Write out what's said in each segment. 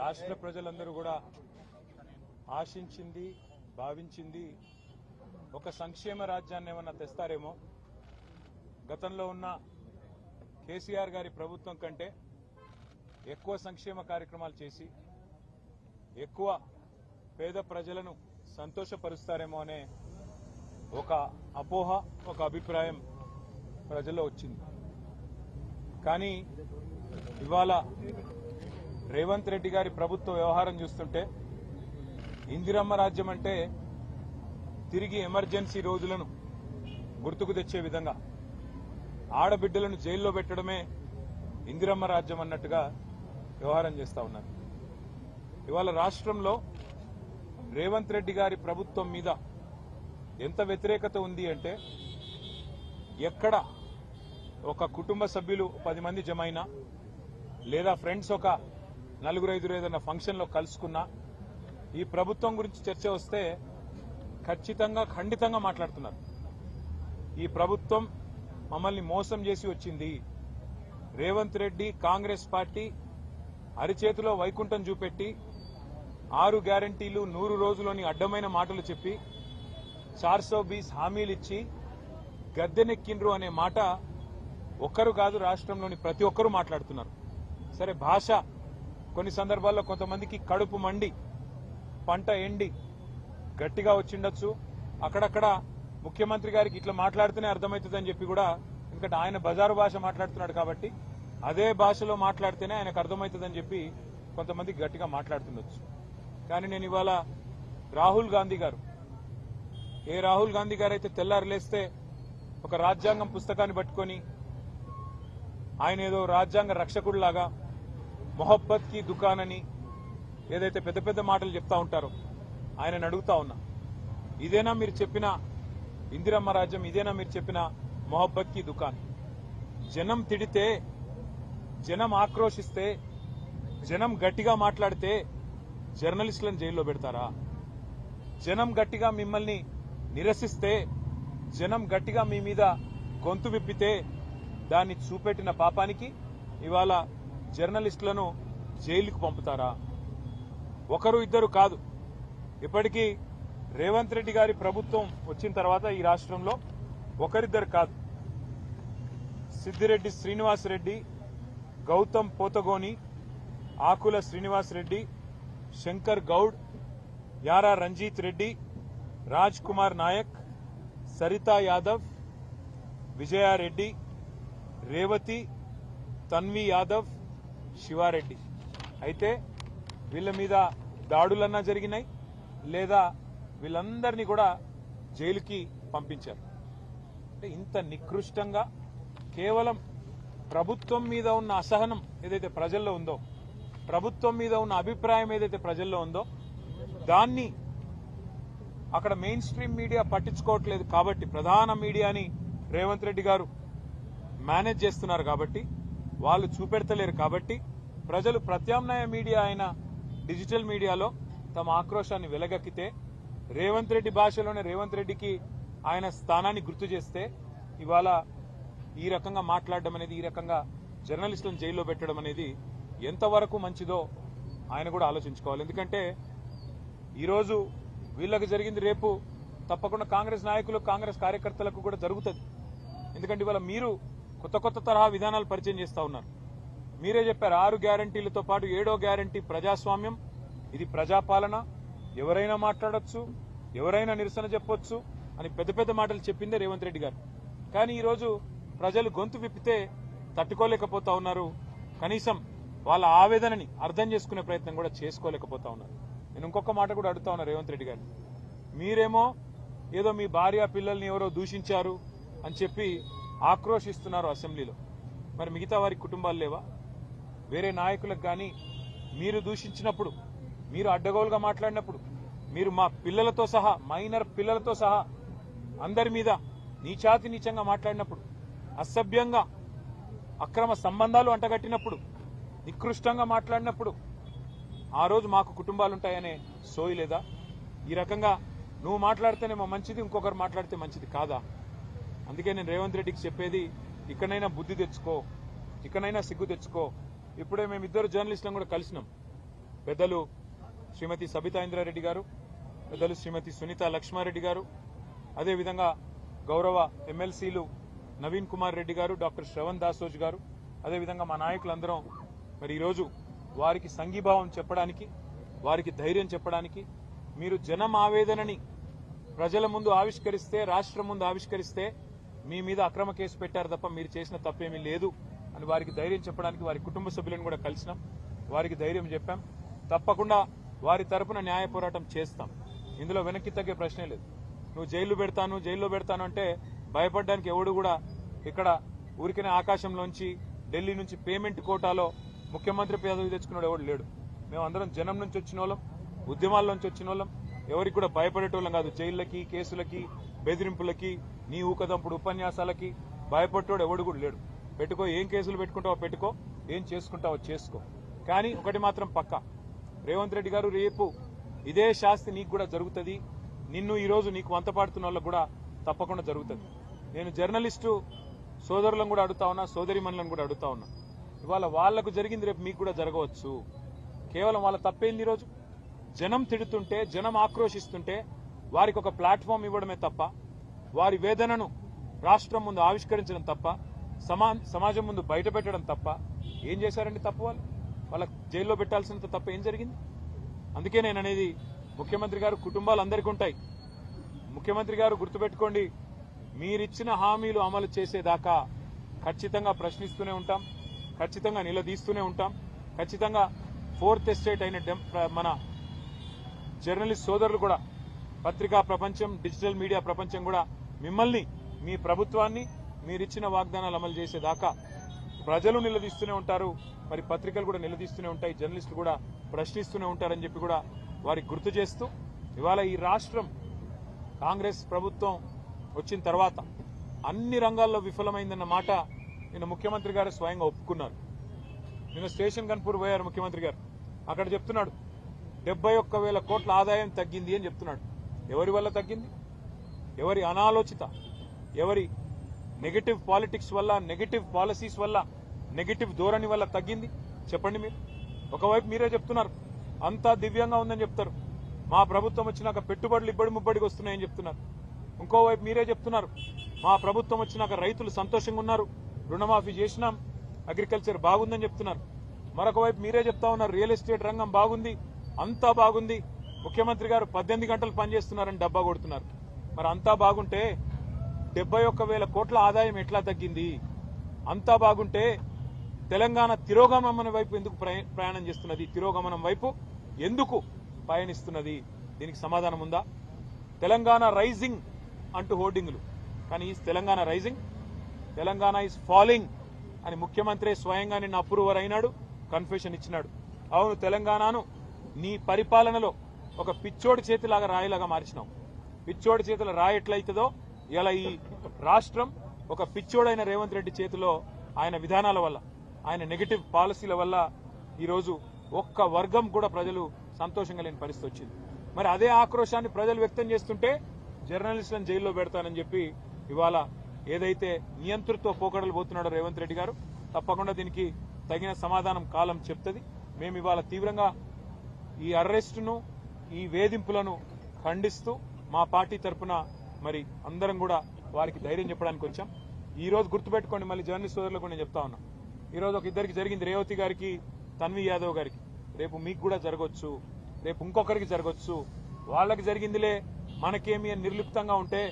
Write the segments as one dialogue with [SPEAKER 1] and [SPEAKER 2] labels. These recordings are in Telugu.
[SPEAKER 1] రాష్ట్ర ప్రజలందరూ కూడా ఆశించింది భావించింది ఒక సంక్షేమ రాజ్యాన్ని ఏమన్నా తెస్తారేమో. గతంలో ఉన్న కేసీఆర్ గారి ప్రభుత్వం కంటే ఎక్కువ సంక్షేమ కార్యక్రమాలు చేసి ఎక్కువ పేద ప్రజలను సంతోషపరుస్తారేమో అనే ఒక అపోహ ఒక అభిప్రాయం ప్రజల్లో వచ్చింది. కానీ ఇవాళ రేవంత్ రెడ్డి గారి ప్రభుత్వ వ్యవహారం చూస్తుంటే ఇందిరమ్మ రాజ్యం అంటే తిరిగి ఎమర్జెన్సీ రోజులను గుర్తుకు తెచ్చే విధంగా ఆడబిడ్డలను జైల్లో పెట్టడమే ఇందిరమ్మ రాజ్యం అన్నట్టుగా వ్యవహారం చేస్తా ఉన్నారు. ఇవాళ రాష్ట్రంలో రేవంత్ రెడ్డి గారి ప్రభుత్వం మీద ఎంత వ్యతిరేకత ఉంది అంటే ఎక్కడ ఒక కుటుంబ సభ్యులు పది మంది జమైనా లేదా ఫ్రెండ్స్ ఒక నలుగురు ఐదుగురు ఏదైనా ఫంక్షన్లో కలుసుకున్నా ఈ ప్రభుత్వం గురించి చర్చ వస్తే ఖచ్చితంగా ఖండితంగా మాట్లాడుతున్నారు. ఈ ప్రభుత్వం మమ్మల్ని మోసం చేసి వచ్చింది. రేవంత్ రెడ్డి కాంగ్రెస్ పార్టీ అరిచేతిలో వైకుంఠం చూపెట్టి ఆరు గ్యారంటీలు నూరు రోజులోని అడ్డమైన మాటలు చెప్పి చార్సో బీస్ హామీలు ఇచ్చి గద్దెనెక్కిండ్రు అనే మాట ఒక్కరు కాదు రాష్ట్రంలోని ప్రతి ఒక్కరూ మాట్లాడుతున్నారు. సరే భాష కొన్ని సందర్భాల్లో కొంతమందికి కడుపు మండి పంట ఎండి గట్టిగా వచ్చిండొచ్చు. అక్కడక్కడ ముఖ్యమంత్రి గారికి ఇట్లా మాట్లాడితేనే అర్థమవుతుందని చెప్పి కూడా ఎందుకంటే ఆయన బజారు భాష మాట్లాడుతున్నాడు కాబట్టి అదే భాషలో మాట్లాడితేనే ఆయనకు అర్థమవుతుందని చెప్పి కొంతమంది గట్టిగా మాట్లాడుతుండొచ్చు. కానీ నేను ఇవాళ రాహుల్ గాంధీ గారు ఏ రాహుల్ గాంధీ గారు అయితే తెల్లారు లేస్తే ఒక రాజ్యాంగం పుస్తకాన్ని పట్టుకొని ఆయన ఏదో రాజ్యాంగ రక్షకుడిలాగా మొహబ్బత్కి దుకాన్ అని ఏదైతే పెద్ద పెద్ద మాటలు చెప్తా ఉంటారో ఆయనను అడుగుతా ఉన్నా. ఇదేనా మీరు చెప్పిన ఇందిరమ్మ రాజ్యం ఇదేనా మీరు చెప్పిన మొహబ్బత్కి దుకాన్? జనం తిడితే జనం ఆక్రోశిస్తే జనం గట్టిగా మాట్లాడితే జర్నలిస్టులను జైల్లో పెడతారా? జనం గట్టిగా మిమ్మల్ని నిరసిస్తే జనం గట్టిగా మీ మీద గొంతు విప్పితే దాన్ని చూపెట్టిన పాపానికి ఇవాళ జర్నలిస్టులను జైలుకు పంపుతారా? ఒకరు ఇద్దరు కాదు. ఇప్పటికీ రేవంత్ రెడ్డి గారి ప్రభుత్వం వచ్చిన తర్వాత ఈ రాష్ట్రంలో ఒకరిద్దరు కాదు. సిద్దిరెడ్డి శ్రీనివాస్ రెడ్డి గౌతమ్ పోతగోని ఆకుల శ్రీనివాస్ రెడ్డి శంకర్ గౌడ్ యారా రంజీత్ రెడ్డి రాజ్ కుమార్ నాయక్ సరితా యాదవ్ విజయారెడ్డి రేవతి తన్వి యాదవ్ శివారెడ్డి. అయితే వీళ్ళ మీద దాడులన్నా జరిగినాయి లేదా వీళ్ళందరినీ కూడా జైలుకి పంపించారు. అంటే ఇంత నికృష్టంగా కేవలం ప్రభుత్వం మీద ఉన్న అసహనం ఏదైతే ప్రజల్లో ఉందో ప్రభుత్వం మీద ఉన్న అభిప్రాయం ఏదైతే ప్రజల్లో ఉందో దాన్ని అక్కడ మెయిన్ స్ట్రీమ్ మీడియా పట్టించుకోవట్లేదు కాబట్టి ప్రధాన మీడియాని రేవంత్ రెడ్డి గారు మేనేజ్ చేస్తున్నారు కాబట్టి వాళ్ళు చూపెడతలేరు కాబట్టి ప్రజలు ప్రత్యామ్నాయ మీడియా అయిన డిజిటల్ మీడియాలో తమ ఆక్రోశాన్ని వెలగక్కితే రేవంత్ రెడ్డి భాషలోనే రేవంత్ రెడ్డికి ఆయన స్థానాన్ని గుర్తు చేస్తే ఇవాళ ఈ రకంగా మాట్లాడడం అనేది ఈ రకంగా జర్నలిస్టులను జైల్లో పెట్టడం అనేది ఎంతవరకు మంచిదో ఆయన కూడా ఆలోచించుకోవాలి. ఎందుకంటే ఈరోజు వీళ్ళకి జరిగింది రేపు తప్పకుండా కాంగ్రెస్ నాయకులు కాంగ్రెస్ కార్యకర్తలకు కూడా జరుగుతుంది. ఎందుకంటే ఇవాళ మీరు కొత్త కొత్త తరహా విధానాలు పరిచయం చేస్తా ఉన్నారు. మీరే చెప్పారు ఆరు గ్యారంటీలతో పాటు ఏడో గ్యారంటీ ప్రజాస్వామ్యం. ఇది ప్రజాపాలన. ఎవరైనా మాట్లాడొచ్చు ఎవరైనా నిరసన చెప్పొచ్చు అని పెద్ద పెద్ద మాటలు చెప్పిందే రేవంత్ రెడ్డి గారు. కానీ ఈరోజు ప్రజలు గొంతు విప్పితే తట్టుకోలేకపోతా ఉన్నారు. కనీసం వాళ్ళ ఆవేదనని అర్థం చేసుకునే ప్రయత్నం కూడా చేసుకోలేకపోతా ఉన్నారు. నేను ఇంకొక మాట కూడా అడుగుతా ఉన్నా రేవంత్ రెడ్డి గారు మీరేమో ఏదో మీ భార్య పిల్లల్ని ఎవరో దూషించారు అని చెప్పి ఆక్రోషిస్తున్నారు అసెంబ్లీలో. మరి మిగతా వారి కుటుంబాలు లేవా? వేరే నాయకులకు కానీ మీరు దూషించినప్పుడు మీరు అడ్డగోలుగా మాట్లాడినప్పుడు మీరు మా పిల్లలతో సహా మైనర్ పిల్లలతో సహా అందరి మీద నీచాతి నీచంగా మాట్లాడినప్పుడు అసభ్యంగా అక్రమ సంబంధాలు అంటగట్టినప్పుడు నికృష్టంగా మాట్లాడినప్పుడు ఆ రోజు మాకు కుటుంబాలుంటాయనే సోయి లేదా? ఈ రకంగా నువ్వు మాట్లాడితేనేమో మంచిది ఇంకొకరు మాట్లాడితే మంచిది కాదా? అందుకే నేను రేవంత్ రెడ్డికి చెప్పేది ఇక్కడైనా బుద్ధి తెచ్చుకో ఇక్కడైనా సిగ్గు తెచ్చుకో. ఇప్పుడే మేము ఇద్దరు జర్నలిస్టులను కూడా కలిసినాం. పెద్దలు శ్రీమతి సబితా ఇంద్రారెడ్డి గారు పెద్దలు శ్రీమతి సునీత లక్ష్మారెడ్డి గారు అదేవిధంగా గౌరవ ఎమ్మెల్సీలు నవీన్ కుమార్ రెడ్డి గారు డాక్టర్ శ్రవణ్ దాసోజ్ గారు అదేవిధంగా మా నాయకులందరం మరి ఈరోజు వారికి సంఘీభావం చెప్పడానికి వారికి ధైర్యం చెప్పడానికి మీరు జనం ఆవేదనని ప్రజల ముందు ఆవిష్కరిస్తే రాష్ట్రం ముందు ఆవిష్కరిస్తే మీ మీద అక్రమ కేసు పెట్టారు తప్ప మీరు చేసిన తప్పేమీ లేదు అని వారికి ధైర్యం చెప్పడానికి వారి కుటుంబ సభ్యులను కూడా కలిసినాం. వారికి ధైర్యం చెప్పాం. తప్పకుండా వారి తరపున న్యాయ పోరాటం చేస్తాం. ఇందులో వెనక్కి తగ్గే ప్రశ్నే లేదు. నువ్వు జైలు పెడతాను జైల్లో పెడతాను అంటే భయపడడానికి ఎవడు కూడా ఇక్కడ ఊరికనే ఆకాశంలోంచి ఢిల్లీ నుంచి పేమెంట్ కోటాలో ముఖ్యమంత్రి పదవి తెచ్చుకున్నాడు ఎవడు లేడు. మేమందరం జనం నుంచి వచ్చిన వాళ్ళం ఉద్యమాల్లోంచి వచ్చిన వాళ్ళం ఎవరికి కూడా భయపడేటోళ్ళం కాదు. జైళ్ళకి కేసులకి బెదిరింపులకి నీ ఊకదంపుడు ఉపన్యాసాలకి భయపడ్డాడు ఎవడు కూడా లేడు. పెట్టుకో ఏం కేసులు పెట్టుకుంటావో పెట్టుకో ఏం చేసుకుంటావో చేసుకో. కానీ ఒకటి మాత్రం పక్కా. రేవంత్ రెడ్డి గారు రేపు ఇదే శాస్తి నీకు కూడా జరుగుతుంది. నిన్ను ఈరోజు నీకు వంతపాడుతున్న వాళ్ళకు కూడా తప్పకుండా జరుగుతుంది. నేను జర్నలిస్టు సోదరులను కూడా అడుగుతా ఉన్నా సోదరిమణులను కూడా అడుగుతా ఉన్నా. ఇవాళ వాళ్ళకు జరిగింది రేపు మీకు కూడా జరగవచ్చు. కేవలం వాళ్ళ తప్పేంది ఈరోజు జనం తిడుతుంటే జనం ఆక్రోశిస్తుంటే వారికి ఒక ప్లాట్ఫామ్ ఇవ్వడమే తప్ప వారి వేదనను రాష్ట్రం ముందు ఆవిష్కరించడం తప్ప సమా సమాజం ముందు బయట పెట్టడం తప్ప ఏం చేశారండి తప్పు వాళ్ళు? వాళ్ళ జైల్లో పెట్టాల్సినంత తప్ప ఏం జరిగింది? అందుకే నేను అనేది ముఖ్యమంత్రి గారు కుటుంబాలు అందరికీ ఉంటాయి. ముఖ్యమంత్రి గారు గుర్తుపెట్టుకోండి మీరిచ్చిన హామీలు అమలు చేసేదాకా ఖచ్చితంగా ప్రశ్నిస్తూనే ఉంటాం ఖచ్చితంగా నిలదీస్తూనే ఉంటాం ఖచ్చితంగా ఫోర్త్ ఎస్టేట్ అయిన మన జర్నలిస్ట్ సోదరులు కూడా పత్రికా ప్రపంచం డిజిటల్ మీడియా ప్రపంచం కూడా మిమ్మల్ని మీ ప్రభుత్వాన్ని మీరిచ్చిన వాగ్దానాలు అమలు చేసేదాకా ప్రజలు నిలదీస్తూనే ఉంటారు. మరి పత్రికలు కూడా నిలదీస్తూనే ఉంటాయి. జర్నలిస్టులు కూడా ప్రశ్నిస్తూనే ఉంటారని చెప్పి కూడా వారికి గుర్తు చేస్తూ ఇవాళ ఈ రాష్ట్రం కాంగ్రెస్ ప్రభుత్వం వచ్చిన తర్వాత అన్ని రంగాల్లో విఫలమైందన్న మాట నిన్న ముఖ్యమంత్రి గారు స్వయంగా ఒప్పుకున్నారు. నిన్న స్టేషన్ కన్పూర్ పోయారు ముఖ్యమంత్రి గారు. అక్కడ చెప్తున్నాడు డెబ్బై ఒక్క వేల కోట్ల ఆదాయం తగ్గింది అని చెప్తున్నాడు. ఎవరి వల్ల తగ్గింది? ఎవరి అనాలోచిత? ఎవరి నెగటివ్ పాలిటిక్స్ వల్ల నెగిటివ్ పాలసీస్ వల్ల నెగటివ్ ధోరణి వల్ల తగ్గింది? చెప్పండి మీరు. ఒకవైపు మీరే చెప్తున్నారు. అంతా దివ్యంగా ఉందని చెప్తారు. మా ప్రభుత్వం వచ్చినాక పెట్టుబడులు ఇబ్బడి ముబ్బడికి వస్తున్నాయని చెప్తున్నారు. ఇంకోవైపు మీరే చెప్తున్నారు. మా ప్రభుత్వం వచ్చినాక రైతులు సంతోషంగా ఉన్నారు. రుణమాఫీ చేసినాం. అగ్రికల్చర్ బాగుందని చెప్తున్నారు. మరొక వైపు మీరే చెప్తా ఉన్నారు. రియల్ ఎస్టేట్ రంగం బాగుంది. అంతా బాగుంది. ముఖ్యమంత్రి గారు పద్దెనిమిది గంటలు పనిచేస్తున్నారని డబ్బా కొడుతున్నారు. మరి అంతా బాగుంటే డెబ్బై ఒక్క వేల కోట్ల ఆదాయం ఎట్లా తగ్గింది? అంతా బాగుంటే తెలంగాణ తిరోగమనం వైపు ఎందుకు ప్రయాణం చేస్తున్నది? తిరోగమనం వైపు ఎందుకు పయనిస్తున్నది? దీనికి సమాధానం ఉందా? తెలంగాణ రైజింగ్ అంటూ హోర్డింగ్లు. కానీ ఈ Telangana rising Telangana is falling అని ముఖ్యమంత్రి స్వయంగా నిన్న అప్రూవర్ అయినాడు కన్ఫెషన్ ఇచ్చినాడు. అవును తెలంగాణను నీ పరిపాలనలో ఒక పిచ్చోడి చేతిలాగా రాయిలాగా మార్చినాం. పిచ్చోడి చేతుల రాయి ఎట్లయితుందో ఇలా ఈ రాష్ట్రం ఒక పిచ్చోడైన రేవంత్ రెడ్డి చేతిలో ఆయన విధానాల వల్ల ఆయన నెగటివ్ పాలసీల వల్ల ఈరోజు ఒక్క వర్గం కూడా ప్రజలు సంతోషంగా లేని పరిస్థితి వచ్చింది. మరి అదే ఆక్రోశాన్ని ప్రజలు వ్యక్తం చేస్తుంటే జర్నలిస్టులను జైల్లో పెడతానని చెప్పి ఇవాళ ఏదైతే నియంతృత్వ పోకడలు పోతున్నాడో రేవంత్ రెడ్డి గారు తప్పకుండా దీనికి తగిన సమాధానం కాలం చెప్తుంది. మేము ఇవాళ తీవ్రంగా ఈ అరెస్టును ఈ వేధింపులను ఖండిస్తూ మా పార్టీ తరపున మరి అందరం కూడా వారికి ధైర్యం చెప్పడానికి వచ్చాం. ఈ రోజు గుర్తుపెట్టుకోండి మళ్ళీ జర్నలిస్ట్ సోదరులకు నేను చెప్తా ఉన్నా. ఈరోజు ఒక ఇద్దరికి జరిగింది రేవతి గారికి తన్వి యాదవ్ గారికి. రేపు మీకు కూడా జరగవచ్చు రేపు ఇంకొకరికి జరగవచ్చు వాళ్ళకి జరిగిందిలే మనకేమి అని నిర్లిప్తంగా ఉంటే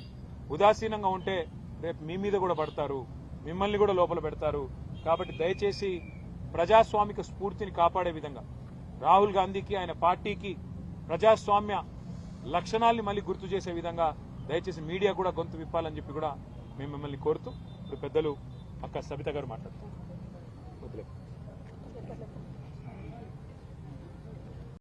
[SPEAKER 1] ఉదాసీనంగా ఉంటే రేపు మీ మీద కూడా పడతారు మిమ్మల్ని కూడా లోపల పెడతారు. కాబట్టి దయచేసి ప్రజాస్వామిక స్ఫూర్తిని కాపాడే విధంగా రాహుల్ గాంధీకి ఆయన పార్టీకి ప్రజాస్వామ్య లక్షణాల్ని మళ్ళీ గుర్తు చేసే విధంగా దయచేసి మీడియా కూడా గొంతు విప్పాలని చెప్పి కూడా మేము మిమ్మల్ని కోరుతూ ఇప్పుడు పెద్దలు అక్క సబిత గారు మాట్లాడుతున్నారు.